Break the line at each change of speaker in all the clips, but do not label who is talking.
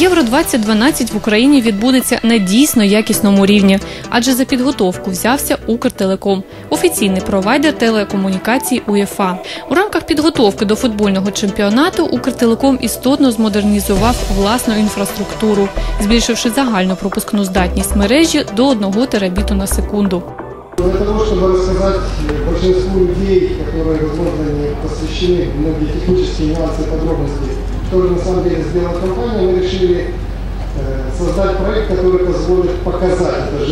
Євро 2012 в Україні відбудеться на дійсно якісному рівні, адже за підготовку взявся Укртелеком, офіційний провайдер телекомунікацій УЄФА. У рамках підготовки до футбольного чемпіонату Укртелеком істотно змодернізував власну інфраструктуру, збільшивши загальну пропускну здатність мережі до 1 терабіту на секунду.
Для того, чтобы рассказать большинству людей, которые, возможно, не посвящены в многие технические нюансы и подробности, же на самом деле сделала компания, мы решили э, создать проект, который позволит показать это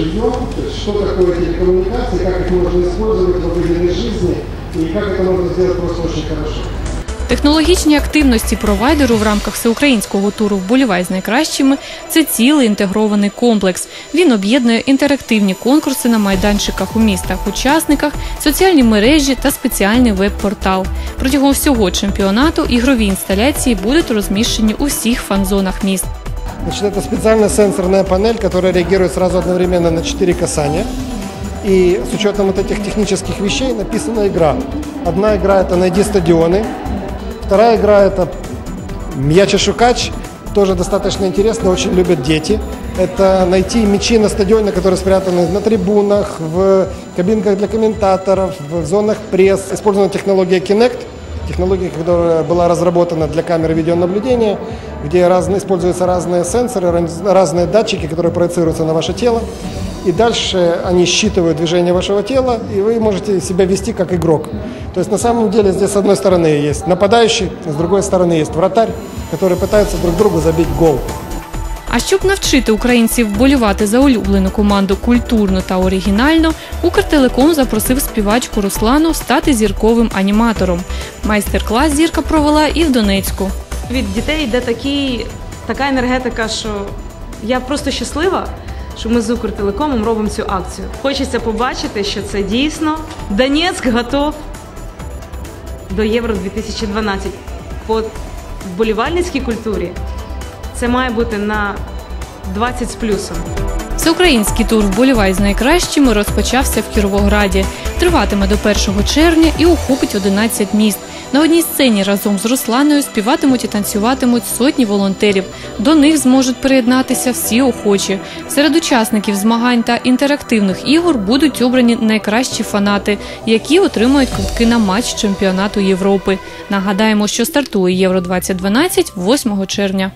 есть что такое телекоммуникации, как их можно использовать в обыденной жизни и как это можно сделать просто очень хорошо.
Технологічні активності провайдеру в рамках всеукраїнського туру «Вболівай з найкращими це цілий інтегрований комплекс. Він об'єднує інтерактивні конкурси на майданчиках у містах, учасниках, соціальні мережі та спеціальний веб-портал. Протягом всього чемпіонату ігрові інсталяції будуть розміщені у всіх фан-зонах міст.
Значит, это специальная сенсорная панель, которая реагирует сразу одновременно на 4 касания. И с учетом вот этих технических вещей написана игра. Одна игра это «Найди стадионы», вторая игра это «М'яча-шукач», тоже достаточно интересно, очень любят дети. Это найти мячи на стадионе, которые спрятаны на трибунах, в кабинках для комментаторов, в зонах пресс. Использована технология Kinect, технология, которая была разработана для камеры видеонаблюдения, где разные, используются разные сенсоры, раз- разные датчики, которые проецируются на ваше тело. И дальше они считывают движение вашего тела, и вы можете себя вести как игрок. То есть на самом деле здесь с одной стороны есть нападающий, с другой стороны есть вратарь, которые пытаются друг другу забить гол.
А щоб навчити українців вболівати за улюблену команду культурно та оригінально, Укртелеком запросив співачку Руслану стати зірковим аніматором. Майстер-клас зірка провела і в Донецьку.
від дітей йде такі, така енергетика, що я просто щаслива, що ми з Укртелекомом робимо цю акцію. Хочеться побачити, що це дійсно Донецьк готов до Євро 2012. По вболівальницькій культурі це має бути на 20 з плюсом.
Всеукраїнський тур «Вболівай з найкращими розпочався в Кіровограді. Триватиме до 1 червня і охопить 11 міст. На одній сцені разом з Русланою співатимуть і танцюватимуть сотні волонтерів. До них зможуть приєднатися всі охочі. Серед учасників змагань та інтерактивних ігор будуть обрані найкращі фанати, які отримають квитки на матч чемпіонату Європи. Нагадаємо, що стартує Євро 2012 8 червня.